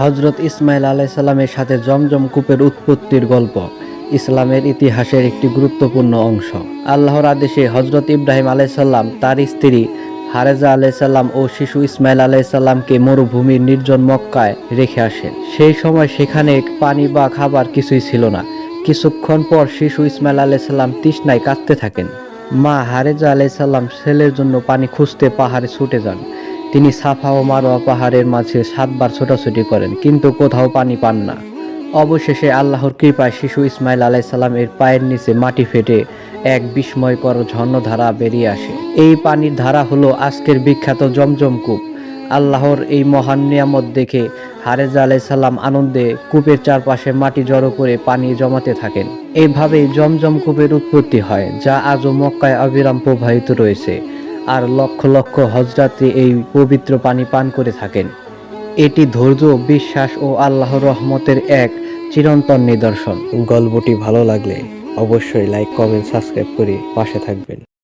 হজরত ইসমাইল আলাইসাল্লামের সাথে জমজম কূপের উৎপত্তির গল্প ইসলামের ইতিহাসের একটি গুরুত্বপূর্ণ অংশ। আল্লাহর আদেশে হজরত ইব্রাহিম আলাইসাল্লাম তার স্ত্রী হারেজা আলাইসাল্লাম ও শিশু ইসমাইল আলাইসাল্লামকে মরুভূমির নির্জন মক্কায় রেখে আসেন সেই সময় সেখানে পানি বা খাবার কিছুই ছিল না। কিছুক্ষণ পর শিশু ইসমাইল আলাইসাল্লাম তৃষ্ণায় কাঁদতে থাকেন। মা হারেজা আলাইসাল্লাম ছেলের জন্য পানি খুঁজতে পাহাড়ে ছুটে যান। তিনি সাফা ও মারোয়া পাহাড়ের মাঝে সাতবার ছোটাছুটি করেন, কিন্তু কোথাও পানি পান না। অবশেষে আল্লাহর কৃপায় শিশু ইসমাইল আলাইসাল্লামের পায়ের নিচে মাটি ফেটে এক বিস্ময়কর ঝর্ণধারা বেরিয়ে আসে। এই পানির ধারা হলো আজকের বিখ্যাত জমজম কূপ। আল্লাহর এই মহান নিয়ামত দেখে হারেজা আলাইসাল্লাম আনন্দে কূপের চারপাশে মাটি জড়ো করে পানি জমাতে থাকেন। এইভাবেই জমজম কূপের উৎপত্তি হয়, যা আজও মক্কায় অবিরাম প্রবাহিত রয়েছে। আর লক্ষ লক্ষ হজরাতে এই পবিত্র পানি পান করে থাকেন। এটি ধৈর্য, বিশ্বাস ও আল্লাহ রহমতের এক চিরন্তন নিদর্শন। গল্পটি ভালো লাগলে অবশ্যই লাইক কমেন্ট সাবস্ক্রাইব করে পাশে থাকবেন।